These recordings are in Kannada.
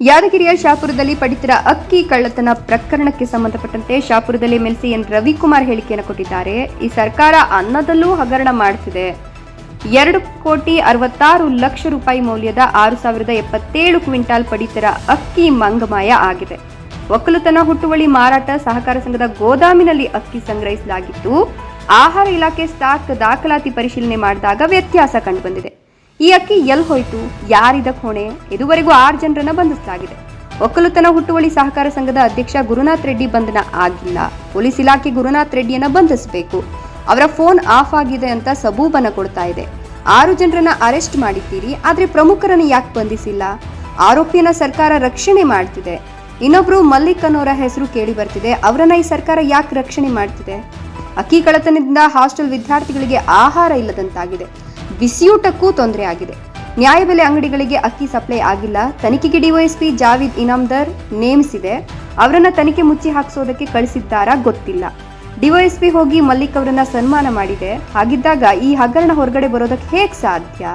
ಯಾದಗಿರಿಯ ಶಾಪುರದಲ್ಲಿ ಪಡಿತರ ಅಕ್ಕಿ ಕಳ್ಳತನ ಪ್ರಕರಣಕ್ಕೆ ಸಂಬಂಧಪಟ್ಟಂತೆ ಶಾಪುರದಲ್ಲಿ ಮೆಲ್ಸಿ ಎನ್ ರವಿಕುಮಾರ್ ಹೇಳಿಕೆಯನ್ನು ಕೊಟ್ಟಿದ್ದಾರೆ. ಈ ಸರ್ಕಾರ ಅನ್ನದಲ್ಲೂ ಹಗರಣ ಮಾಡುತ್ತಿದೆ ಎರಡು ಕೋಟಿ ಅರವತ್ತಾರು ಲಕ್ಷ ರೂಪಾಯಿ ಮೌಲ್ಯದ ಆರು ಸಾವಿರದ ಎಪ್ಪತ್ತೇಳು ಕ್ವಿಂಟಾಲ್ ಪಡಿತರ ಅಕ್ಕಿ ಮಂಗಮಾಯ ಆಗಿದೆ. ಒಕ್ಕಲುತನ ಹುಟ್ಟುವಳಿ ಮಾರಾಟ ಸಹಕಾರ ಸಂಘದ ಗೋದಾಮಿನಲ್ಲಿ ಅಕ್ಕಿ ಸಂಗ್ರಹಿಸಲಾಗಿದ್ದು, ಆಹಾರ ಇಲಾಖೆ ಸ್ಟಾಕ್ ದಾಖಲಾತಿ ಪರಿಶೀಲನೆ ಮಾಡಿದಾಗ ವ್ಯತ್ಯಾಸ ಕಂಡುಬಂದಿದೆ. ಈ ಅಕ್ಕಿ ಎಲ್ಲಿ ಹೋಯ್ತು? ಯಾರಿದ ಕೋಣೆ? ಇದುವರೆಗೂ ಆರು ಜನರನ್ನ ಬಂಧಿಸಲಾಗಿದೆ. ಒಕ್ಕಲುತನ ಹುಟ್ಟುವಳಿ ಸಹಕಾರ ಸಂಘದ ಅಧ್ಯಕ್ಷ ಗುರುನಾಥ್ ರೆಡ್ಡಿ ಬಂಧನ ಆಗಿಲ್ಲ. ಪೊಲೀಸ್ ಇಲಾಖೆ ಗುರುನಾಥ್ ರೆಡ್ಡಿಯನ್ನ ಬಂಧಿಸಬೇಕು. ಅವರ ಫೋನ್ ಆಫ್ ಆಗಿದೆ ಅಂತ ಸಬೂಬನ ಕೊಡ್ತಾ ಇದೆ. ಆರು ಜನರನ್ನ ಅರೆಸ್ಟ್ ಮಾಡಿದ್ದೀರಿ, ಆದ್ರೆ ಪ್ರಮುಖರನ್ನು ಯಾಕೆ ಬಂಧಿಸಿಲ್ಲ? ಆರೋಪಿಯನ್ನ ಸರ್ಕಾರ ರಕ್ಷಣೆ ಮಾಡ್ತಿದೆ. ಇನ್ನೊಬ್ರು ಮಲ್ಲಿಕ್ ಅನ್ನೋರ ಹೆಸರು ಕೇಳಿ ಬರ್ತಿದೆ, ಅವರನ್ನ ಈ ಸರ್ಕಾರ ಯಾಕೆ ರಕ್ಷಣೆ ಮಾಡ್ತಿದೆ? ಅಕ್ಕಿ ಕಳತನದಿಂದ ಹಾಸ್ಟೆಲ್ ವಿದ್ಯಾರ್ಥಿಗಳಿಗೆ ಆಹಾರ ಇಲ್ಲದಂತಾಗಿದೆ. ಬಿಸಿಯೂಟಕ್ಕೂ ತೊಂದರೆ ಆಗಿದೆ. ನ್ಯಾಯಬೆಲೆ ಅಂಗಡಿಗಳಿಗೆ ಅಕ್ಕಿ ಸಪ್ಲೈ ಆಗಿಲ್ಲ. ತನಿಖೆಗೆ ಡಿವೈಎಸ್ಪಿ ಜಾವಿದ್ ಇನಾಮ್ದರ್ ನೇಮಿಸಿದೆ. ಅವರನ್ನ ತನಿಖೆ ಮುಚ್ಚಿ ಹಾಕಿಸೋದಕ್ಕೆ ಕಳಿಸಿದ್ದಾರಾ ಗೊತ್ತಿಲ್ಲ. ಡಿವೈಎಸ್ಪಿ ಹೋಗಿ ಮಲ್ಲಿಕ್ ಅವರನ್ನ ಸನ್ಮಾನ ಮಾಡಿದೆ. ಹಾಗಿದ್ದಾಗ ಈ ಹಗರಣ ಹೊರಗಡೆ ಬರೋದಕ್ಕೆ ಹೇಗೆ ಸಾಧ್ಯ?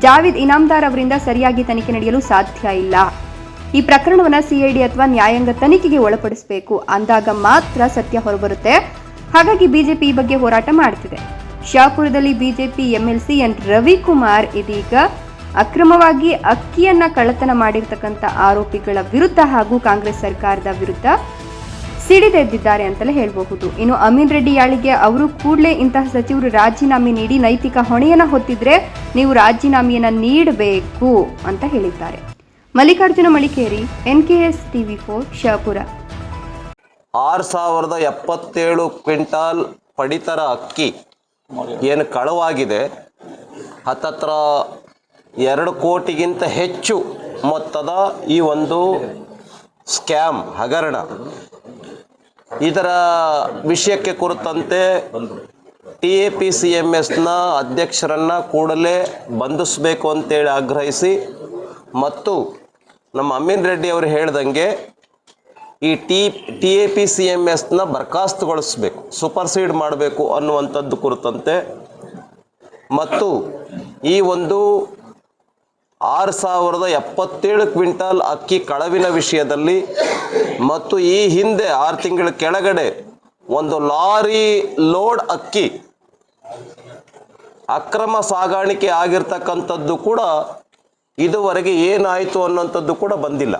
ಜಾವೀದ್ ಇನಾಮ್ದಾರ್ ಅವರಿಂದ ಸರಿಯಾಗಿ ತನಿಖೆ ನಡೆಯಲು ಸಾಧ್ಯ ಇಲ್ಲ. ಈ ಪ್ರಕರಣವನ್ನ ಸಿಐಡಿ ಅಥವಾ ನ್ಯಾಯಾಂಗ ತನಿಖೆಗೆ ಒಳಪಡಿಸಬೇಕು. ಅಂದಾಗ ಮಾತ್ರ ಸತ್ಯ ಹೊರಬರುತ್ತೆ. ಹಾಗಾಗಿ ಬಿಜೆಪಿ ಈ ಬಗ್ಗೆ ಹೋರಾಟ ಮಾಡ್ತಿದೆ. ಶಾಪುರದಲ್ಲಿ ಬಿಜೆಪಿ ಎಂಎಲ್ಸಿ ಎನ್ ರವಿಕುಮಾರ್ ಇದೀಗ ಅಕ್ರಮವಾಗಿ ಅಕ್ಕಿಯನ್ನ ಕಳ್ಳತನ ಮಾಡಿರ್ತಕ್ಕಂಥ ಆರೋಪಿಗಳ ವಿರುದ್ಧ ಹಾಗೂ ಕಾಂಗ್ರೆಸ್ ಸರ್ಕಾರದ ವಿರುದ್ಧ ಸಿಡಿದೆದ್ದಿದ್ದಾರೆ ಅಂತಲೇ ಹೇಳಬಹುದು. ಇನ್ನು ಅಮೀನ್ ರೆಡ್ಡಿ ಯಾಳಿಗೆ ಅವರು ಕೂಡಲೇ ಇಂತಹ ಸಚಿವರು ರಾಜೀನಾಮೆ ನೀಡಿ ನೈತಿಕ ಹೊಣೆಯನ್ನ ಹೊತ್ತಿದ್ರೆ ನೀವು ರಾಜೀನಾಮೆಯನ್ನ ನೀಡಬೇಕು ಅಂತ ಹೇಳಿದ್ದಾರೆ. Mallikarjuna Malikeri S TV four, Shapur. ಆರು ಸಾವಿರದ ಎಪ್ಪತ್ತೇಳು ಕ್ವಿಂಟಾಲ್ ಪಡಿತರ ಅಕ್ಕಿ ಏನು ಕಳವಾಗಿದೆ? ಹತ್ತತ್ರ ಎರಡು ಕೋಟಿಗಿಂತ ಹೆಚ್ಚು ಮೊತ್ತದ ಈ ಒಂದು ಸ್ಕ್ಯಾಮ್, ಹಗರಣ. ಇದರ ವಿಷಯಕ್ಕೆ ಕುರಿತಂತೆ T A P C M ಎಸ್ನ ಅಧ್ಯಕ್ಷರನ್ನು ಕೂಡಲೇ ಬಂಧಿಸಬೇಕು ಅಂತೇಳಿ ಆಗ್ರಹಿಸಿ ಮತ್ತು ನಮ್ಮ ಅಮೀನ್ ರೆಡ್ಡಿ ಅವರು ಹೇಳ್ದಂಗೆ ಈ T T A P C M ಎಸ್ನ ಬರ್ಖಾಸ್ತುಗೊಳಿಸ್ಬೇಕು ಸೂಪರ್ಸೀಡ್ ಮಾಡಬೇಕು ಅನ್ನುವಂಥದ್ದು ಕುರಿತಂತೆ. ಮತ್ತು ಈ ಒಂದು ಆರು ಸಾವಿರದ ಎಪ್ಪತ್ತೇಳು ಕ್ವಿಂಟಾಲ್ ಅಕ್ಕಿ ಕಳವಿನ ವಿಷಯದಲ್ಲಿ ಮತ್ತು ಈ ಹಿಂದೆ ಆರು ತಿಂಗಳ ಕೆಳಗಡೆ ಒಂದು ಲಾರಿ ಲೋಡ್ ಅಕ್ಕಿ ಅಕ್ರಮ ಸಾಗಾಣಿಕೆ ಆಗಿರ್ತಕ್ಕಂಥದ್ದು ಕೂಡ ಇದುವರೆಗೆ ಏನಾಯಿತು ಅನ್ನೋಂಥದ್ದು ಕೂಡ ಬಂದಿಲ್ಲ.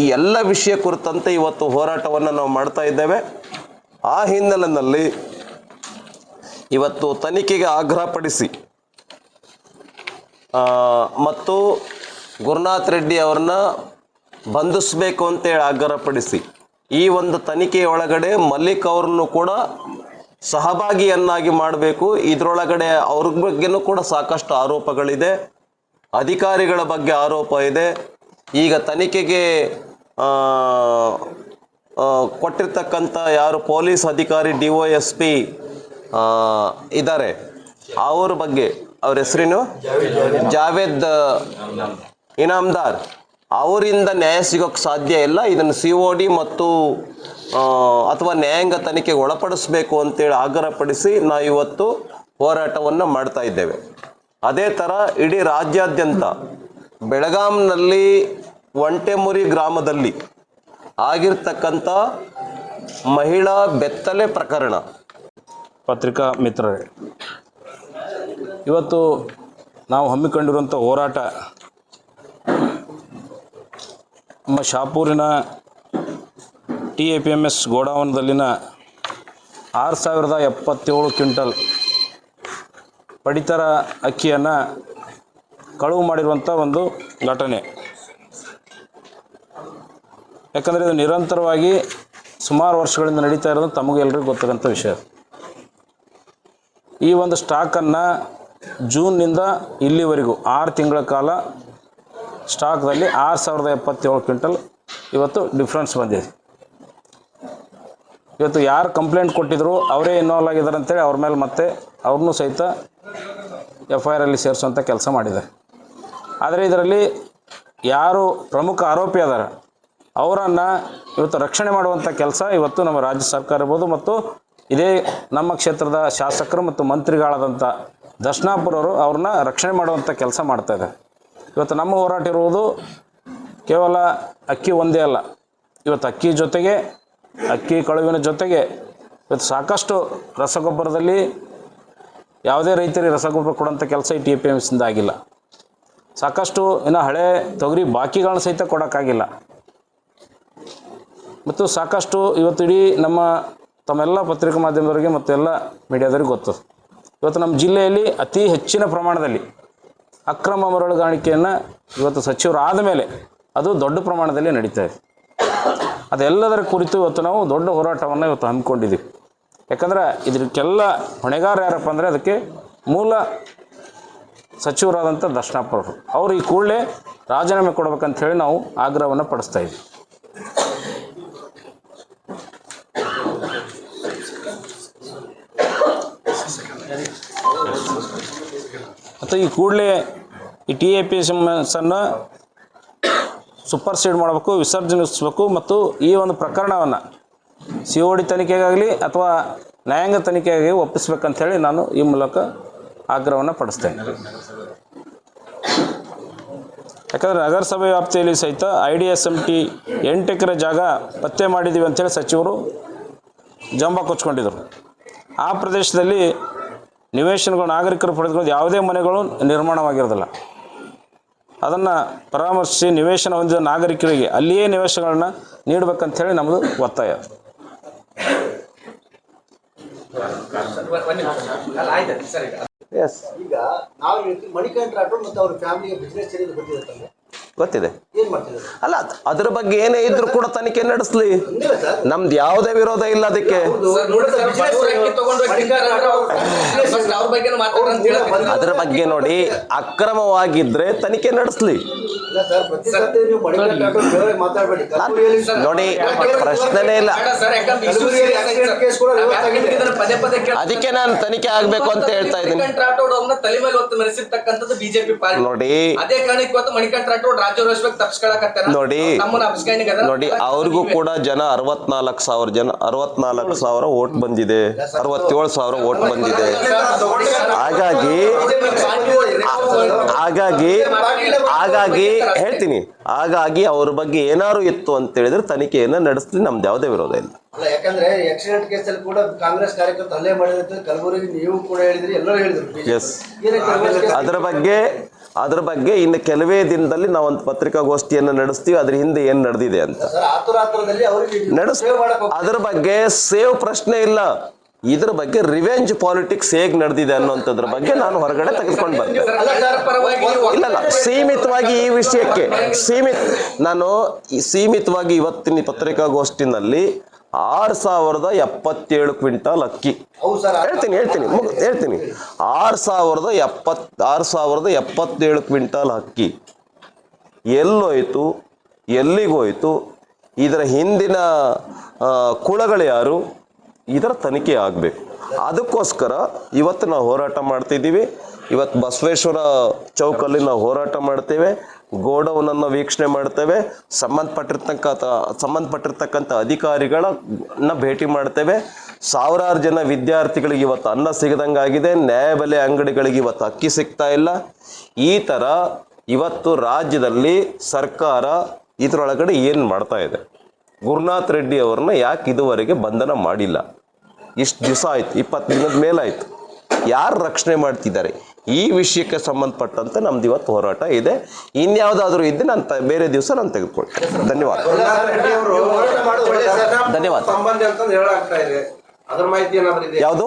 ಈ ಎಲ್ಲ ವಿಷಯ ಕುರಿತಂತೆ ಇವತ್ತು ಹೋರಾಟವನ್ನು ನಾವು ಮಾಡ್ತಾ ಇದ್ದೇವೆ. ಆ ಹಿನ್ನೆಲೆಯಲ್ಲಿ ಇವತ್ತು ತನಿಖೆಗೆ ಆಗ್ರಹಪಡಿಸಿ ಮತ್ತು ಗುರುನಾಥ್ ರೆಡ್ಡಿ ಅವ್ರನ್ನ ಬಂಧಿಸಬೇಕು ಅಂತೇಳಿ ಆಗ್ರಹಪಡಿಸಿ, ಈ ಒಂದು ತನಿಖೆಯ ಒಳಗಡೆ ಮಲ್ಲಿಕ್ ಅವ್ರನ್ನು ಕೂಡ ಸಹಭಾಗಿಯನ್ನಾಗಿ ಮಾಡಬೇಕು. ಇದರೊಳಗಡೆ ಅವ್ರ ಬಗ್ಗೆನೂ ಕೂಡ ಸಾಕಷ್ಟು ಆರೋಪಗಳಿದೆ. ಅಧಿಕಾರಿಗಳ ಬಗ್ಗೆ ಆರೋಪ ಇದೆ. ಈಗ ತನಿಖೆಗೆ ಕೊಟ್ಟಿರ್ತಕ್ಕಂಥ ಯಾರು ಪೊಲೀಸ್ ಅಧಿಕಾರಿ, ಡಿ ಒ ಎಸ್ ಪಿ ಇದ್ದಾರೆ ಅವ್ರ ಬಗ್ಗೆ ಅವ್ರ ಹೆಸರೇನು? ಜಾವೇದ್ ಇನಾಮ್ದಾರ್. ಅವರಿಂದ ನ್ಯಾಯ ಸಿಗೋಕ್ಕೆ ಸಾಧ್ಯ ಇಲ್ಲ. ಇದನ್ನು ಸಿ ಒ ಡಿ ಮತ್ತು ಅಥವಾ ನ್ಯಾಯಾಂಗ ತನಿಖೆಗೆ ಒಳಪಡಿಸಬೇಕು ಅಂತೇಳಿ ಆಗ್ರಹಪಡಿಸಿ ನಾವು ಇವತ್ತು ಹೋರಾಟವನ್ನು ಮಾಡ್ತಾ ಇದ್ದೇವೆ. ಅದೇ ಥರ ಇಡೀ ರಾಜ್ಯಾದ್ಯಂತ ಬೆಳಗಾಂನಲ್ಲಿ ಒಂಟೆಮುರಿ ಗ್ರಾಮದಲ್ಲಿ ಆಗಿರ್ತಕ್ಕಂಥ ಮಹಿಳಾ ಬೆತ್ತಲೆ ಪ್ರಕರಣ. ಪತ್ರಿಕಾ ಮಿತ್ರರೇ, ಇವತ್ತು ನಾವು ಹಮ್ಮಿಕೊಂಡಿರುವಂಥ ಹೋರಾಟ ನಮ್ಮ ಶಾಪೂರಿನ T A P M S ಗೋಡಾವನದಲ್ಲಿನ ಆರು ಸಾವಿರದ ಎಪ್ಪತ್ತೇಳು ಕ್ವಿಂಟಲ್ ಪಡಿತರ ಅಕ್ಕಿಯನ್ನು ಕಳುವು ಮಾಡಿರುವಂಥ ಒಂದು ಘಟನೆ. ಯಾಕಂದರೆ ಇದು ನಿರಂತರವಾಗಿ ಸುಮಾರು ವರ್ಷಗಳಿಂದ ನಡೀತಾ ಇರೋದು ತಮಗೆಲ್ಲರಿಗೂ ಗೊತ್ತಕ್ಕಂಥ ವಿಷಯ. ಈ ಒಂದು ಸ್ಟಾಕನ್ನು ಜೂನ್ನಿಂದ ಇಲ್ಲಿವರೆಗೂ ಆರು ತಿಂಗಳ ಕಾಲ ಸ್ಟಾಕ್ದಲ್ಲಿ ಆರು ಸಾವಿರದ ಎಪ್ಪತ್ತೇಳು ಕ್ವಿಂಟಲ್ ಇವತ್ತು ಡಿಫ್ರೆನ್ಸ್ ಬಂದಿದೆ. ಇವತ್ತು ಯಾರು ಕಂಪ್ಲೇಂಟ್ ಕೊಟ್ಟಿದ್ರು ಅವರೇ ಇನ್ವಾಲ್ವ್ ಆಗಿದ್ದಾರೆ ಅಂತೇಳಿ ಅವ್ರ ಮೇಲೆ ಮತ್ತೆ ಅವ್ರನ್ನೂ ಸಹಿತ ಎಫ್ ಐ ಆರಲ್ಲಿ ಸೇರಿಸುವಂಥ ಕೆಲಸ ಮಾಡಿದ್ದಾರೆ. ಆದರೆ ಇದರಲ್ಲಿ ಯಾರು ಪ್ರಮುಖ ಆರೋಪಿ ಅದಾರ? ಅವರನ್ನು ಇವತ್ತು ರಕ್ಷಣೆ ಮಾಡುವಂಥ ಕೆಲಸ ಇವತ್ತು ನಮ್ಮ ರಾಜ್ಯ ಸರ್ಕಾರ ಇರ್ಬೋದು ಮತ್ತು ಇದೇ ನಮ್ಮ ಕ್ಷೇತ್ರದ ಶಾಸಕರು ಮತ್ತು ಮಂತ್ರಿಗಳಾದಂಥ ದರ್ಶನಾಪುರವರು ಅವ್ರನ್ನ ರಕ್ಷಣೆ ಮಾಡುವಂಥ ಕೆಲಸ ಮಾಡ್ತಾ ಇದ್ದಾರೆ. ಇವತ್ತು ನಮ್ಮ ಹೋರಾಟ ಇರುವುದು ಕೇವಲ ಅಕ್ಕಿ ಒಂದೇ ಅಲ್ಲ. ಇವತ್ತು ಅಕ್ಕಿ ಜೊತೆಗೆ, ಅಕ್ಕಿ ಕಳುವಿನ ಜೊತೆಗೆ ಇವತ್ತು ಸಾಕಷ್ಟು ರಸಗೊಬ್ಬರದಲ್ಲಿ ಯಾವುದೇ ರೈತರಿಗೆ ರಸಗೊಬ್ಬರ ಕೊಡುವಂಥ ಕೆಲಸ ಈ ಟಿ ಪಿ ಎಂ ಆಗಿಲ್ಲ. ಸಾಕಷ್ಟು ಇನ್ನು ಹಳೆ ತೊಗರಿ ಬಾಕಿಗಳನ್ನ ಸಹಿತ ಕೊಡೋಕ್ಕಾಗಿಲ್ಲ. ಮತ್ತು ಸಾಕಷ್ಟು ಇವತ್ತು ಇಡೀ ನಮ್ಮ ತಮ್ಮೆಲ್ಲ ಪತ್ರಿಕಾ ಮಾಧ್ಯಮದವರಿಗೆ ಮತ್ತು ಎಲ್ಲ ಮೀಡಿಯಾದವ್ರಿಗೆ ಗೊತ್ತು. ಇವತ್ತು ನಮ್ಮ ಜಿಲ್ಲೆಯಲ್ಲಿ ಅತಿ ಹೆಚ್ಚಿನ ಪ್ರಮಾಣದಲ್ಲಿ ಅಕ್ರಮ ಮರಳುಗಾಣಿಕೆಯನ್ನು ಇವತ್ತು ಸಚಿವರು ಆದ ಮೇಲೆ ಅದು ದೊಡ್ಡ ಪ್ರಮಾಣದಲ್ಲಿ ನಡೀತಾ ಇದೆ. ಅದೆಲ್ಲದರ ಕುರಿತು ಇವತ್ತು ನಾವು ದೊಡ್ಡ ಹೋರಾಟವನ್ನು ಇವತ್ತು ಹಮ್ಮಿಕೊಂಡಿದ್ದೀವಿ. ಯಾಕಂದ್ರೆ ಇದಕ್ಕೆಲ್ಲ ಹೊಣೆಗಾರ ಯಾರಪ್ಪ ಅಂದರೆ ಅದಕ್ಕೆ ಮೂಲ ಸಚಿವರಾದಂಥ ದರ್ಶನಪ್ಪ ಅವರು. ಈ ಕೂಡಲೇ ರಾಜೀನಾಮೆ ಕೊಡ್ಬೇಕಂತ ಹೇಳಿ ನಾವು ಆಗ್ರಹವನ್ನು ಪಡಿಸ್ತಾ ಇದ್ದೀವಿ ಮತ್ತು ಈ ಕೂಡಲೇ ಈ ಟಿ ಎ ಪಿ ಎಸ್ಸನ್ನು ಸೂಪರ್ ಸೀಡ್ ಮಾಡಬೇಕು, ವಿಸರ್ಜನಿಸಬೇಕು ಮತ್ತು ಈ ಒಂದು ಪ್ರಕರಣವನ್ನು ಸಿ ಒ ಡಿ ತನಿಖೆಗಾಗಲಿ ಅಥವಾ ನ್ಯಾಯಾಂಗ ತನಿಖೆಗಾಗಿ ಒಪ್ಪಿಸ್ಬೇಕಂತ ನಾನು ಈ ಮೂಲಕ ಆಗ್ರಹವನ್ನು ಪಡಿಸ್ತೇನೆ. ಯಾಕಂದರೆ ನಗರಸಭೆ ವ್ಯಾಪ್ತಿಯಲ್ಲಿ ಸಹಿತ I D S M T ಎಂಟು ಎಕರೆ ಜಾಗ ಪತ್ತೆ ಮಾಡಿದ್ದೀವಿ ಅಂತೇಳಿ ಸಚಿವರು ಜಂಬ ಕೊಚ್ಕೊಂಡಿದ್ದರು ಆ ಪ್ರದೇಶದಲ್ಲಿ ನಿವೇಶನಗಳು ನಾಗರಿಕರು ಪಡೆದುಕೊಂಡು ಯಾವುದೇ ಮನೆಗಳು ನಿರ್ಮಾಣವಾಗಿರೋದಿಲ್ಲ. ಅದನ್ನು ಪರಾಮರ್ಶಿಸಿ ನಿವೇಶನ ಹೊಂದಿದ ನಾಗರಿಕರಿಗೆ ಅಲ್ಲಿಯೇ ನಿವೇಶನಗಳನ್ನ ನೀಡಬೇಕಂಥೇಳಿ ನಮ್ಮದು ಒತ್ತಾಯ. ಈಗ ನಾವು ಹೇಳ್ತೀವಿ ಮಣಿಕಂಠ ರಾಠೋಡ್ ಮತ್ತು ಅವ್ರ ಫ್ಯಾಮಿಲಿಗೆ ಬಿಸ್ನೆಸ್ ಚೇಂಜ್ ಗೊತ್ತಿರುತ್ತಲ್ಲ ಗೊತ್ತಿದೆ. ಅಲ್ಲ ಅದ್- ಅದ್ರ ಬಗ್ಗೆ ಏನೇ ಇದ್ರು ಕೂಡ ತನಿಖೆ ನಡೆಸ್ಲಿ. ನಮ್ದು ಯಾವುದೇ ವಿರೋಧ ಇಲ್ಲ ಅದಕ್ಕೆ. ಅಂದ್ರೆ ಬಗ್ಗೆ ನೋಡಿ ಅಕ್ರಮವಾಗಿದ್ರೆ ತನಿಖೆ ನಡೆಸ್ಲಿ. ಇಲ್ಲ ಸರ್ ಪ್ರತಿ ನೀವು ಮಣಿಕಂಠ ರಾಠೋಡ್ ಮಾತಾಡಬೇಡಿ. ನೋಡಿ ಪ್ರಶ್ನೆನೇ ಇಲ್ಲ. ಅದಕ್ಕೆ ನಾನು ತನಿಖೆ ಆಗ್ಬೇಕು ಅಂತ ಹೇಳ್ತಾ ಇದ್ದೀನಿ. ನೋಡಿ. ಅದೇ ಕಾರಣಕ್ಕೆ ಮಣಿಕಂಠ ರಾಠೋಡ್ ನೋಡಿ ನೋಡಿ ಅವ್ರಿಗೂ ಕೂಡ ಜನ ಅರವತ್ನಾಲ್ಕು ಸಾವಿರ ಜನ ಅರವತ್ನಾಲ್ಕು ಸಾವಿರ ಓಟ್ ಬಂದಿದೆ. ಅರವತ್ತೇಳು ಸಾವಿರ ಓಟ್ ಬಂದಿದೆ. ಹಾಗಾಗಿ ಹಾಗಾಗಿ ಹಾಗಾಗಿ ಹೇಳ್ತೀನಿ. ಹಾಗಾಗಿ ಅವ್ರ ಬಗ್ಗೆ ಏನಾರು ಇತ್ತು ಅಂತ ಹೇಳಿದ್ರೆ ತನಿಖೆಯನ್ನ ನಡೆಸಲಿ ನಮ್ದು ಯಾವುದೇ ವಿರೋಧ ಇಲ್ಲ. ಅಲ್ಲ ಯಾಕಂದ್ರೆ ಆಕ್ಸಿಡೆಂಟ್ ಕೇಸಲ್ಲಿ ಕೂಡ ಕಾಂಗ್ರೆಸ್ ಕಾರ್ಯಕರ್ತ ಹಲ್ಲೆ ಮಾಡಿದ್ರು ಕಲಬುರಗಿ ನೀವು ಕೂಡ ಹೇಳಿದ್ರಿ ಎಲ್ಲರೂ ಹೇಳಿದ್ರು. ಅದರ ಬಗ್ಗೆ ಅದ್ರ ಬಗ್ಗೆ ಇನ್ನು ಕೆಲವೇ ದಿನದಲ್ಲಿ ನಾವು ಒಂದು ಪತ್ರಿಕಾಗೋಷ್ಠಿಯನ್ನು ನಡೆಸ್ತೀವಿ ಅದ್ರ ಹಿಂದೆ ಏನು ನಡೆದಿದೆ ಅಂತ. ನಡೆಸ್. ಅದ್ರ ಬಗ್ಗೆ ಸೇವ್ ಪ್ರಶ್ನೆ ಇಲ್ಲ. ಇದ್ರ ಬಗ್ಗೆ ರಿವೆಂಜ್ ಪಾಲಿಟಿಕ್ಸ್ ಹೇಗ್ ನಡೆದಿದೆ ಅನ್ನೋಂಥದ್ರ ಬಗ್ಗೆ ನಾನು ಹೊರಗಡೆ ತೆಗೆದುಕೊಂಡು ಬರ್ತೇನೆ. ಇಲ್ಲ ಸೀಮಿತವಾಗಿ ಈ ವಿಷಯಕ್ಕೆ ಸೀಮಿತ ನಾನು ಸೀಮಿತವಾಗಿ ಇವತ್ತಿನ ಪತ್ರಿಕಾಗೋಷ್ಠಿನಲ್ಲಿ ಆರು ಸಾವಿರದ ಎಪ್ಪತ್ತೇಳು ಕ್ವಿಂಟಲ್ ಅಕ್ಕಿ. ಹೇಳ್ತೀನಿ ಹೇಳ್ತೀನಿ ಹೇಳ್ತೀನಿ. ಆರು ಸಾವಿರದ ಎಪ್ಪತ್ ಆರು ಸಾವಿರದ ಎಪ್ಪತ್ತೇಳು ಕ್ವಿಂಟಲ್ ಅಕ್ಕಿ. ಎಲ್ಲೋಯ್ತು ಎಲ್ಲಿಗೋಯ್ತು ಇದರ ಹಿಂದಿನ ಕುಳಗಳು ಯಾರು ಇದರ ತನಿಖೆ ಆಗಬೇಕು. ಅದಕ್ಕೋಸ್ಕರ ಇವತ್ತು ನಾವು ಹೋರಾಟ ಮಾಡ್ತಿದ್ದೀವಿ. ಇವತ್ತು ಬಸವೇಶ್ವರ ಚೌಕಲ್ಲಿ ನಾವು ಹೋರಾಟ ಮಾಡ್ತೇವೆ ಗೋಡೌನನ್ನು ವೀಕ್ಷಣೆ ಮಾಡ್ತೇವೆ, ಸಂಬಂಧಪಟ್ಟಿರ್ತಕ್ಕಂಥ ಸಂಬಂಧಪಟ್ಟಿರ್ತಕ್ಕಂಥ ಅಧಿಕಾರಿಗಳನ್ನ ಭೇಟಿ ಮಾಡ್ತೇವೆ. ಸಾವಿರಾರು ಜನ ವಿದ್ಯಾರ್ಥಿಗಳಿಗೆ ಇವತ್ತು ಅನ್ನ ಸಿಗದಂಗಾಗಿದೆ ನ್ಯಾಯಬೆಲೆ ಅಂಗಡಿಗಳಿಗೆ ಇವತ್ತು ಅಕ್ಕಿ ಸಿಗ್ತಾ ಇಲ್ಲ. ಈ ಥರ ಇವತ್ತು ರಾಜ್ಯದಲ್ಲಿ ಸರ್ಕಾರ ಇದರೊಳಗಡೆ ಏನು ಮಾಡ್ತಾ ಇದೆ? ಗುರುನಾಥ್ ರೆಡ್ಡಿ ಅವ್ರನ್ನ ಯಾಕೆ ಇದುವರೆಗೆ ಬಂಧನ ಮಾಡಿಲ್ಲ? ಇಷ್ಟು ದಿವಸ ಆಯಿತು, ಇಪ್ಪತ್ತು ದಿನದ ಮೇಲಾಯಿತು. ಯಾರು ರಕ್ಷಣೆ ಮಾಡ್ತಿದ್ದಾರೆ? ಈ ವಿಷಯಕ್ಕೆ ಸಂಬಂಧಪಟ್ಟಂತೆ ನಮ್ದು ಇವತ್ತು ಹೋರಾಟ ಇದೆ. ಇನ್ಯಾವುದಾದ್ರೂ ಇದ್ದರೆ ನಾನು ಬೇರೆ ದಿವಸ ನಾನು ತೆಗೆದುಕೊಳ್ತೇನೆ ಧನ್ಯವಾದ. ಧನ್ಯವಾದ. ಯಾವುದು?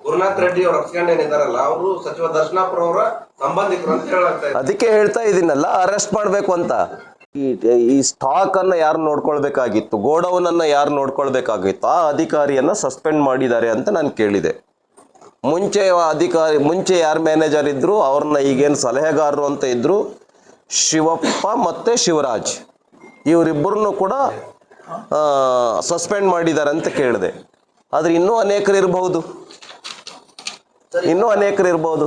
ಗುರುನಾಥ್ ರೆಡ್ಡಿ ಅವ್ರು ಅಪ್ಸ್ಕೊಂಡು ಏನಿದಾರಲ್ಲ ಅವರು ಸಚಿವ ದರ್ಶನಾಪುರ ಅವರ ಸಂಬಂಧಿಕರು ಅಂತ ಹೇಳಾಗ್ತಾ ಅದಕ್ಕೆ ಹೇಳ್ತಾ ಇದ್ದೀನಲ್ಲ ಅರೆಸ್ಟ್ ಮಾಡಬೇಕು ಅಂತ. ಈ ಈ ಸ್ಟಾಕ್ ಅನ್ನ ಯಾರು ನೋಡ್ಕೊಳ್ಬೇಕಾಗಿತ್ತು ಗೋಡೌನ್ ಅನ್ನ ಯಾರು ನೋಡ್ಕೊಳ್ಬೇಕಾಗಿತ್ತು ಆ ಅಧಿಕಾರಿಯನ್ನ ಸಸ್ಪೆಂಡ್ ಮಾಡಿದ್ದಾರೆ ಅಂತ ನಾನು ಕೇಳಿದೆ. ಮುಂಚೆ ಅಧಿಕಾರಿ ಮುಂಚೆ ಯಾರು ಮ್ಯಾನೇಜರ್ ಇದ್ರು ಅವ್ರನ್ನ ಈಗೇನು ಸಲಹೆಗಾರರು ಅಂತ ಇದ್ದರು ಶಿವಪ್ಪ ಮತ್ತೆ ಶಿವರಾಜ್. ಇವರಿಬ್ಬರನ್ನು ಕೂಡ ಸಸ್ಪೆಂಡ್ ಮಾಡಿದ್ದಾರೆ ಅಂತ ಕೇಳಿದೆ. ಆದ್ರೆ ಇನ್ನೂ ಅನೇಕರು ಇರಬಹುದು. ಇನ್ನೂ ಅನೇಕರು ಇರಬಹುದು.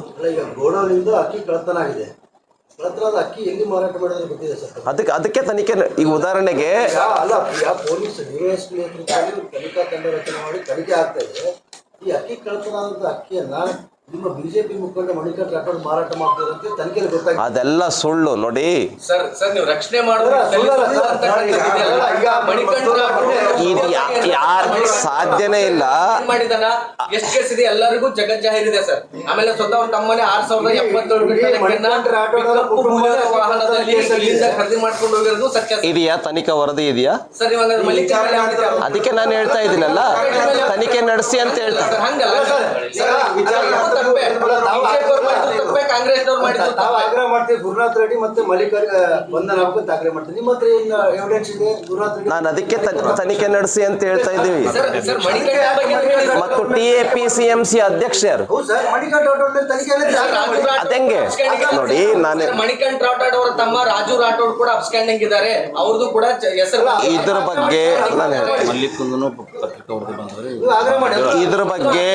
ಅದಕ್ಕೆ ಅದಕ್ಕೆ ತನಿಖೆ ಈಗ ಉದಾಹರಣೆಗೆ ಈಗ ಅಲ್ಲ ಈಗ ಪೊಲೀಸ್ ಡಿವೈಎಸ್ಪಿ ನೇತೃತ್ವದಲ್ಲಿ ಅದೆಲ್ಲ ಸುಳ್ಳು ನೋಡಿ. ಸರ್ ಸರ್ ನೀವು ರಕ್ಷಣೆ ಮಾಡೋದು ಸರ್, ಸುಳ್ಳಲ್ಲ, ಈಗ ಮಣಿಕಂಠ ಇದು ಸಾಧ್ಯನೇ ಇಲ್ಲ. ಮಾಡಿದಾನ? ಎಷ್ಟ್ ಕೇಸ್ ಇದೆ? ಎಲ್ಲರಿಗೂ ಜಗಜ್ಜಾಹಿರ್ ಇದೆ ಸರ್. ಆಮೇಲೆ ಸ್ವತಃ ಅವ್ರ ತಮ್ಮನೆ ಆರ್ ಸಾವಿರದ ಎಪ್ಪತ್ತೇಳು ವಾಹನದಲ್ಲಿ ಕೇಸಲ್ಲಿ ಇಲ್ಲಿಂದ ಖರೀದಿ ಮಾಡ್ಕೊಂಡು ಹೋಗಿರೋದು ಸತ್ಯ. ಇದೆಯಾ? ತನಿಖಾ ವರದಿ ಇದೆಯಾ? ಸರ್ ಇವಾಗ ಅದಕ್ಕೆ ನಾನು ಹೇಳ್ತಾ ಇದ್ದೀನಲ್ಲ. ತನಿಖೆ ನಡೆಸಿ ಅಂತ ಹೇಳ್ತಾ ಹಂಗಲ್ಲ. ತಪ್ಪೆ. ತಪ್ಪೇ. ಕಾಂಗ್ರೆಸ್ನವ್ರು ಮಾಡಿದ್ದು ತಾವು ಆಗ್ರಹ ಮಾಡ್ತೀವಿ ಗುರುನಾಥ್ ರೆಡ್ಡಿ ಮತ್ತೆ ಮಲ್ಲಿಕರ್ ಬಂಧನ ಆಗ್ಬೇಕು ಆಗ್ರಹ ಮಾಡ್ತೀವಿ ನಿಮ್ಮ ಹತ್ರ ಏನು ಎವಿಡೆನ್ಸ್ ಇದೆ? ಗುರುನಾಥ್ ರೆಡ್ಡಿ? ನಾನು ಅದಕ್ಕೆ ತನಿಖೆ ನಡೆಸಿ ಅಂತ ಹೇಳ್ತಾ ಇದ್ದೀವಿ? ಮತ್ತು T A P C M C ಅಧ್ಯಕ್ಷ ಯಾರು ಅದೆಂಗೆ? ನೋಡಿ, ನಾನು- ಮಣಿಕಂಠ ರಾಠೋಡ್ ಅವರ ತಮ್ಮ ರಾಜು ರಾಠೋಡ್ ಕೂಡ ಅಪ್ಸ್ಕ್ಯಾಂಡಿಂಗ್ ಇದ್ದಾರೆ. ಅವ್ರದ್ದು ಕೂಡ ಹೆಸರು ಇದ್ರ ಬಗ್ಗೆ ನಾನು ಹೇಳ್ತೀನಿ. ಇದ್ರ ಬಗ್ಗೆ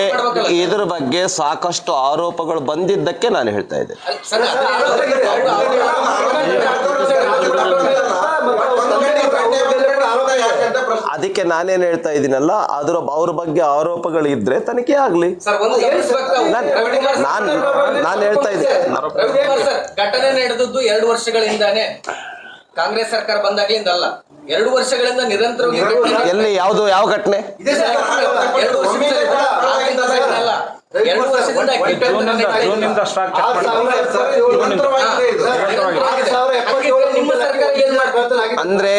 ಇದ್ರ ಬಗ್ಗೆ ಸಾಕಷ್ಟು ಆರೋಪಗಳು ಬಂದಿದ್ದಕ್ಕೆ ನಾನು ಹೇಳ್ತಾ ಇದ್ದೆ ಅದಕ್ಕೆ ನಾನೇನು ಹೇಳ್ತಾ ಇದ್ದೀನಲ್ಲ ಅದರ ಅವ್ರ ಬಗ್ಗೆ ಆರೋಪಗಳಿದ್ರೆ ತನಿಖೆ ಆಗ್ಲಿ. ನಾನ್- ನಾನ್ ಹೇಳ್ತಾ ಇದ್ದೆ ಘಟನೆ ನಡೆದದ್ದು ಎರಡು ವರ್ಷಗಳಿಂದಾನೆ ಕಾಂಗ್ರೆಸ್ ಸರ್ಕಾರ ಬಂದಾಗಲಿಂದಲ್ಲ ಎರಡು ವರ್ಷಗಳಿಂದ ನಿರಂತರವಾಗಿ ಎಲ್ಲಿ ಯಾವ್ದು ಯಾವ ಘಟನೆ ಅಂದ್ರೆ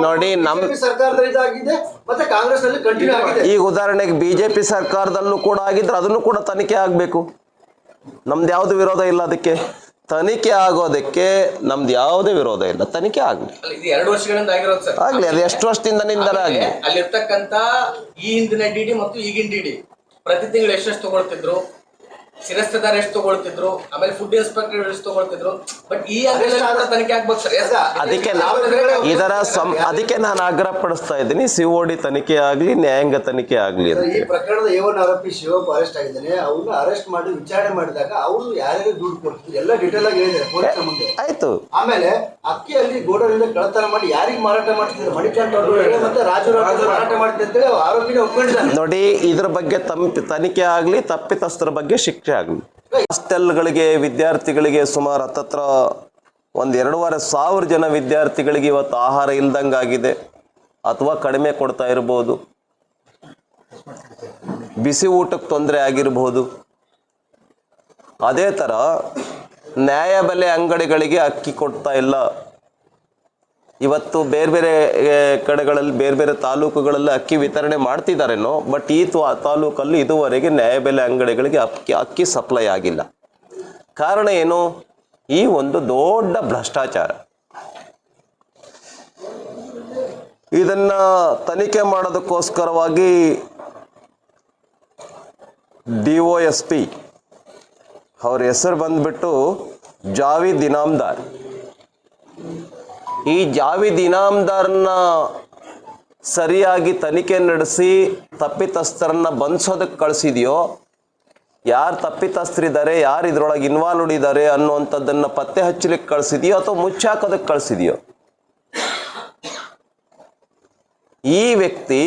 ನೋಡಿ, ನಮ್- BJP ಸರ್ಕಾರದಲ್ಲಿ ಇದಾಗಿದೆ ಮತ್ತೆ ಕಾಂಗ್ರೆಸ್ ಅಲ್ಲಿ ಕಂಟಿನ್ಯೂ ಆಗಿದೆ. ಈಗ ಉದಾಹರಣೆಗೆ ಬಿಜೆಪಿ ಸರ್ಕಾರದಲ್ಲೂ ಕೂಡ ಆಗಿದ್ರೆ ಅದನ್ನು ಕೂಡ ತನಿಖೆ ಆಗ್ಬೇಕು. ನಮ್ದು ಯಾವ್ದು ವಿರೋಧ ಇಲ್ಲ ಅದಕ್ಕೆ. ತನಿಖೆ ಆಗೋದಕ್ಕೆ ನಮ್ದು ಯಾವುದೇ ವಿರೋಧ ಇಲ್ಲ ತನಿಖೆ ಆಗ್ಲಿ. ಎರಡು ವರ್ಷಗಳಿಂದ ಆಗಿರೋದು ಸರ್. ಆಗ್ಲಿ ಅದು ಎಷ್ಟು ವರ್ಷದಿಂದ ನಿಂದಲೇ ಆಗ್ಲಿ. ಅಲ್ಲಿರ್ತಕ್ಕಂತ ಈ ಹಿಂದಿನ ಡಿಡಿ ಮತ್ತು ಈಗಿನ ಡಿಡಿ ಪ್ರತಿ ತಿಂಗಳು ಎಷ್ಟೆಷ್ಟು ತಗೊಳ್ತಿದ್ರು? ಶಿರಸ್ತದಾರ ಎಷ್ಟು ತಗೊಳ್ತಿದ್ರು ಆಮೇಲೆ ಫುಡ್ ಇನ್ಸ್ಪೆಕ್ಟರ್ ಎಷ್ಟು ತಗೊಳ್ತಿದ್ರು ಬಟ್ ಈ ತನಿಖೆ ಆಗ್ಬೇಕು ಸರ್ ಅದಕ್ಕೆ ಇದರ ಸಂ ಅದಕ್ಕೆ ನಾನು ಆಗ್ರಹ ಪಡಿಸ್ತಾ ಇದ್ದೀನಿ ಸಿ ಒ ಡಿ ತನಿಖೆ ಆಗ್ಲಿ ನ್ಯಾಯಾಂಗ ತನಿಖೆ ಆಗ್ಲಿ ಅಂತ ಈ ಪ್ರಕರಣದ ಏವನ್ ಆರೋಪಿ ಶಿವಪ್ಪ ಅರೆಸ್ಟ್ ಆಗಿದ್ದಾನೆ. ಅವ್ರನ್ನ ಅರೆಸ್ಟ್ ಮಾಡಿ ವಿಚಾರಣೆ ಮಾಡಿದಾಗ ಅವರು ಯಾರ್ಯಾರು ದುಡ್ಡು ಕೊಡ್ತಿದ್ರು? ಎಲ್ಲ ಡೀಟೇಲ್ ಆಗಿ ಹೇಳಿದ್ದಾರೆ ಪೊಲೀಸ್ ಮುಂದೆ ಆಯ್ತು. ಆಮೇಲೆ ಅಕ್ಕಿಯಲ್ಲಿ ಇಂದ ಕಳತನ ಮಾಡಿ ಯಾರಿಗೆ ಮಾರಾಟ ಮಾಡ್ತಿದ್ರು? ಮಣಿಕಾಂತ್ ಅವರು ಮತ್ತೆ ರಾಜು ರಾಜು ಮಾರಾಟ ಮಾಡ್ತಿದ್ರು ಅಂತೇಳಿ ಆರೋಪಿನ ಒಪ್ಪಿಕೊಂಡಿದ್ದಾರೆ ನೋಡಿ ಇದ್ರ ಬಗ್ಗೆ ತಮ್ಮ ತನಿಖೆ ಆಗ್ಲಿ ತಪ್ಪಿತಸ್ಥರ ಬಗ್ಗೆ ಶಿಕ್ಷೆ ಆಗ್ಲಿ. ಹಾಸ್ಟೆಲ್ಗಳಿಗೆ ವಿದ್ಯಾರ್ಥಿಗಳಿಗೆ ಸುಮಾರು ಹತ್ತತ್ರ ಒಂದು ಎರಡೂವರೆ ಸಾವಿರ ಜನ ವಿದ್ಯಾರ್ಥಿಗಳಿಗೆ ಇವತ್ತು ಆಹಾರ ಇಲ್ದಂಗಾಗಿದೆ. ಅಥವಾ ಕಡಿಮೆ ಕೊಡ್ತಾ ಇರ್ಬೋದು. ಬಿಸಿ ಊಟಕ್ಕೆ ತೊಂದರೆ ಆಗಿರ್ಬೋದು. ಅದೇ ಥರ ನ್ಯಾಯಬೆಲೆ ಅಂಗಡಿಗಳಿಗೆ ಅಕ್ಕಿ ಕೊಡ್ತಾ ಇಲ್ಲ. ಇವತ್ತು ಬೇರೆ ಬೇರೆ ಕಡೆಗಳಲ್ಲಿ ಬೇರೆ ಬೇರೆ ತಾಲೂಕುಗಳಲ್ಲಿ ಅಕ್ಕಿ ವಿತರಣೆ ಮಾಡ್ತಿದ್ದಾರೇನೋ ಬಟ್ ಈ ತಾಲೂಕಲ್ಲಿ ಇದುವರೆಗೆ ನ್ಯಾಯಬೆಲೆ ಅಂಗಡಿಗಳಿಗೆ ಅಕ್ಕಿ ಅಕ್ಕಿ ಸಪ್ಲೈ ಆಗಿಲ್ಲ. ಕಾರಣ ಏನು? ಈ ಒಂದು ದೊಡ್ಡ ಭ್ರಷ್ಟಾಚಾರ. ಇದನ್ನ ತನಿಖೆ ಮಾಡೋದಕ್ಕೋಸ್ಕರವಾಗಿ ಡಿ ಒ ಅವ್ರ ಹೆಸರು ಬಂದ್ಬಿಟ್ಟು ಜಾವಿ ಇನಾಮ್ದಾರ್. ಈ ಜಾವಿದ್ ಇನಾಮ್ದಾರ್ನ ಸರಿಯಾಗಿ ತನಿಖೆ ನಡೆಸಿ ತಪ್ಪಿತಸ್ಥರನ್ನ ಬಂಧಿಸೋದಕ್ಕೆ ಕಳಿಸಿದೆಯೋ, ಯಾರು ತಪ್ಪಿತಸ್ಥರಿದ್ದಾರೆ, ಯಾರು ಇದ್ರೊಳಗೆ ಇನ್ವಾಲ್ವ್ ಇದ್ದಾರೆ ಅನ್ನುವಂಥದ್ದನ್ನು ಪತ್ತೆ ಹಚ್ಚಲಿಕ್ಕೆ ಕಳಿಸಿದೆಯೋ ಅಥವಾ ಮುಚ್ಚಾಕೋದಕ್ಕೆ ಕಳಿಸಿದೆಯೋ? ಈ ವ್ಯಕ್ತಿ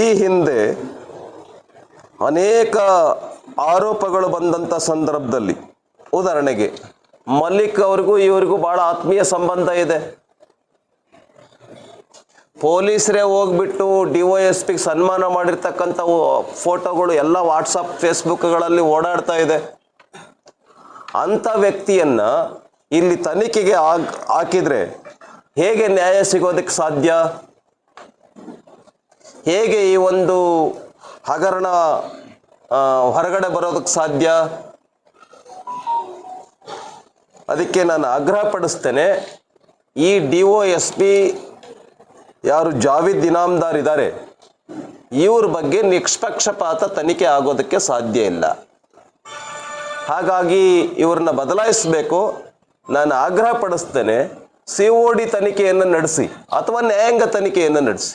ಈ ಹಿಂದೆ ಅನೇಕ ಆರೋಪಗಳು ಬಂದಂಥ ಸಂದರ್ಭದಲ್ಲಿ, ಉದಾಹರಣೆಗೆ ಮಲ್ಲಿಕ್ ಅವ್ರಿಗೂ ಇವರಿಗೂ ಬಹಳ ಆತ್ಮೀಯ ಸಂಬಂಧ ಇದೆ. ಪೊಲೀಸರೇ ಹೋಗ್ಬಿಟ್ಟು ಡಿ ಒ ಎಸ್ ಪಿಗೆ ಸನ್ಮಾನ ಮಾಡಿರ್ತಕ್ಕಂಥ ಫೋಟೋಗಳು ಎಲ್ಲ ವಾಟ್ಸಪ್ ಫೇಸ್ಬುಕ್ಗಳಲ್ಲಿ ಓಡಾಡ್ತಾ ಇದೆ. ಅಂಥ ವ್ಯಕ್ತಿಯನ್ನ ಇಲ್ಲಿ ತನಿಖೆಗೆ ಹಾಕ್, ಹಾಕಿದ್ರೆ ಹೇಗೆ ನ್ಯಾಯ ಸಿಗೋದಕ್ಕೆ ಸಾಧ್ಯ? ಹೇಗೆ ಈ ಒಂದು ಹಗರಣ ಹೊರಗಡೆ ಬರೋದಕ್ಕೆ ಸಾಧ್ಯ? ಅದಕ್ಕೆ ನಾನು ಆಗ್ರಹ ಪಡಿಸ್ತೇನೆ ಈ ಡಿ ಒ ಎಸ್ ಪಿ ಯಾರು ಜಾವಿದ್ ಇನಾಮ್ದಾರ್ ಇದ್ದಾರೆ ಇವ್ರ ಬಗ್ಗೆ ನಿಷ್ಪಕ್ಷಪಾತ ತನಿಖೆ ಆಗೋದಕ್ಕೆ ಸಾಧ್ಯ ಇಲ್ಲ. ಹಾಗಾಗಿ ಇವ್ರನ್ನ ಬದಲಾಯಿಸಬೇಕು. ನಾನು ಆಗ್ರಹ ಪಡಿಸ್ತೇನೆ ಸಿ ಒ ಡಿ ತನಿಖೆಯನ್ನು ನಡೆಸಿ, ಅಥವಾ ನ್ಯಾಯಾಂಗ ತನಿಖೆಯನ್ನು ನಡೆಸಿ.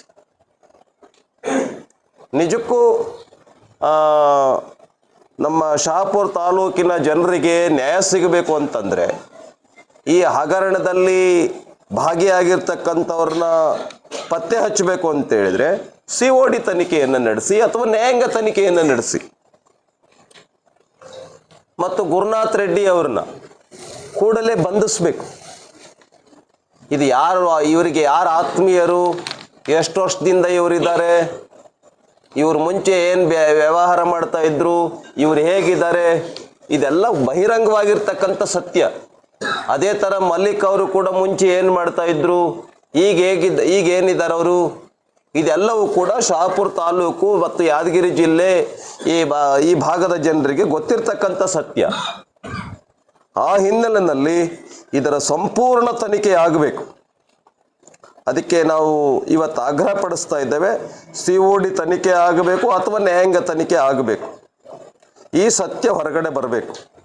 ನಿಜಕ್ಕೂ ನಮ್ಮ ಶಹಾಪುರ ತಾಲೂಕಿನ ಜನರಿಗೆ ನ್ಯಾಯ ಸಿಗಬೇಕು ಅಂತಂದರೆ ಈ ಹಗರಣದಲ್ಲಿ ಭಾಗಿಯಾಗಿರ್ತಕ್ಕಂಥವ್ರನ್ನ ಪತ್ತೆ ಹಚ್ಚಬೇಕು ಅಂತ ಹೇಳಿದ್ರೆ ಸಿ ಒ ಡಿ ತನಿಖೆಯನ್ನು ನಡೆಸಿ ಅಥವಾ ನ್ಯಾಯಾಂಗ ತನಿಖೆಯನ್ನು ನಡೆಸಿ. ಮತ್ತು ಗುರುನಾಥ್ ರೆಡ್ಡಿ ಅವ್ರನ್ನ ಕೂಡಲೇ ಬಂಧಿಸ್ಬೇಕು. ಇದು ಯಾರು, ಇವರಿಗೆ ಯಾರು ಆತ್ಮೀಯರು, ಎಷ್ಟು ವರ್ಷದಿಂದ ಇವರಿದ್ದಾರೆ? ಇವ್ರು ಮುಂಚೆ ಏನು ವ್ಯವಹಾರ ಮಾಡ್ತಾ ಇದ್ರು, ಇವ್ರು ಹೇಗಿದ್ದಾರೆ, ಇದೆಲ್ಲ ಬಹಿರಂಗವಾಗಿರ್ತಕ್ಕಂಥ ಸತ್ಯ. ಅದೇ ಥರ ಮಲ್ಲಿಕ್ ಅವರು ಕೂಡ ಮುಂಚೆ ಏನು ಮಾಡ್ತಾ ಇದ್ರು, ಈಗ ಹೇಗಿದ್ದ ಈಗ ಏನಿದ್ದಾರೆ ಅವರು? ಇದೆಲ್ಲವೂ ಕೂಡ ಶಹಾಪುರ ತಾಲೂಕು ಮತ್ತು ಯಾದಗಿರಿ ಜಿಲ್ಲೆ ಈ ಬಾ, ಈ ಭಾಗದ ಜನರಿಗೆ ಗೊತ್ತಿರ್ತಕ್ಕಂಥ ಸತ್ಯ. ಆ ಹಿನ್ನೆಲೆಯಲ್ಲಿ ಇದರ ಸಂಪೂರ್ಣ ತನಿಖೆ ಆಗಬೇಕು. ಅದಕ್ಕೆ ನಾವು ಇವತ್ತು ಆಗ್ರಹ ಪಡಿಸ್ತಾ ಇದ್ದೇವೆ ಸಿ ಒ ಡಿ ತನಿಖೆ ಆಗಬೇಕು ಅಥವಾ ನ್ಯಾಯಾಂಗ ತನಿಖೆ ಆಗಬೇಕು. ಈ ಸತ್ಯ ಹೊರಗಡೆ ಬರಬೇಕು.